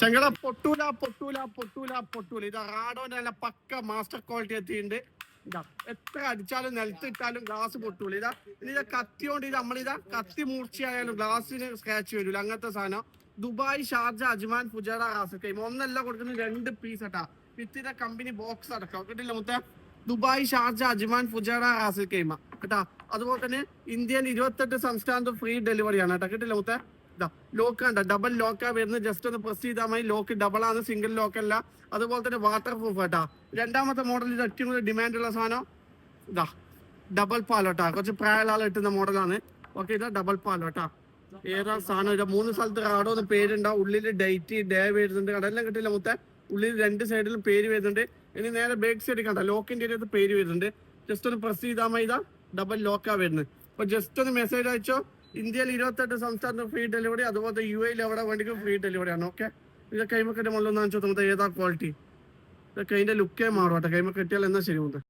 ചങ്കട പൊട്ടൂല പൊട്ടൂല പൊട്ടൂല പൊട്ടൂല. ഇത് റാഡോന്റെ നല്ല പക്ക master quality എത്തിയിട്ടുണ്ട്. എത്ര അടിച്ചാലും നിലത്തിട്ടാലും ഗ്ലാസ് പൊട്ടൂല. ഇതാ ഇനി ഇതാ കത്തി കൊണ്ട് ഇത് നമ്മളിതാ കത്തി മൂർച്ചയായാലും ഗ്ലാസ്സിന് സ്ക്രാച്ച് വരില്ല അങ്ങനത്തെ സാധനം. Dubai Sharjah Ajman Fujairah glass came ഒന്നല്ല കൊടുക്കുന്നത് രണ്ട് പീസ് ആട്ടാ. വിത്തിന്റെ കമ്പനി ബോക്സ് അടക്കം. കിട്ടില്ല മുത്ത? Dubai Sharjah Ajman Fujairah glass കൈമ കേട്ടാ അതുപോലെ തന്നെ ഇന്ത്യൻ ഇരുപത്തെട്ട് സംസ്ഥാനത്ത് ഫ്രീ ഡെലിവറിയാണ് കേട്ടോ. കിട്ടില്ല മുത്ത? ലോക്ക് കണ്ട? ഡബിൾ ലോക്കാ വരുന്നത് ജസ്റ്റ് ഒന്ന് പ്രസ് ചെയ്താൽ മതി. ലോക്ക് ഡബിൾ ആണ് സിംഗിൾ ലോക്ക് അല്ല. അതുപോലെ തന്നെ വാട്ടർ പ്രൂഫ് കേട്ടാ രണ്ടാമത്തെ മോഡലിൽ ഏറ്റവും കൂടുതൽ ഡിമാൻഡ് ഉള്ള സാധനം ഇതാ ഡബിൾ പാലോട്ടാ കുറച്ച് പ്രായമുള്ള ആൾ കിട്ടുന്ന മോഡലാണ് ഓക്കെ ഇതാ ഡബിൾ പാലോട്ടാ ഏതാ സാധനം? ഇതാ മൂന്ന് സ്ഥലത്ത് കാടോ ഒന്ന് പേരുണ്ടാവും ഉള്ളിൽ ഡേറ്റ് ഡേ വരുന്നുണ്ട്. കടെല്ലാം കിട്ടില്ല മുത്ത. ഉള്ളിൽ രണ്ട് സൈഡിലും പേര് വരുന്നുണ്ട്. ഇനി നേരെ ബേക്ക് സൈഡിൽ കണ്ട? ലോക്കിന്റെ അകത്ത് പേര് വരുന്നുണ്ട്. ജസ്റ്റ് ഒന്ന് പ്രസ് ചെയ്താൽ മതി. ഇതാ ഡബിൾ ലോക്കാ വരുന്നത്. അപ്പൊ ജസ്റ്റ് ഒന്ന് മെസ്സേജ് അയച്ചോ? ഇന്ത്യയിൽ ഇരുപത്തെട്ട് സംസ്ഥാനത്ത് ഫ്രീ ഡെലിവറി അതുപോലെ യു എയിൽ എവിടെ വേണ്ടിക്കും ഫ്രീ ഡെലിവറി ആണ് ഓക്കെ ഇത് കൈമക്കെട്ട് മുകളിൽ ഒന്നാം ചോദിച്ചാൽ ഏതാ ക്വാളിറ്റി ഇതൊക്കെ അതിന്റെ ലുക്കേ മാറും കേട്ടോ കൈമ കെട്ടിയാൽ എന്നാ ശരി മുത്ത്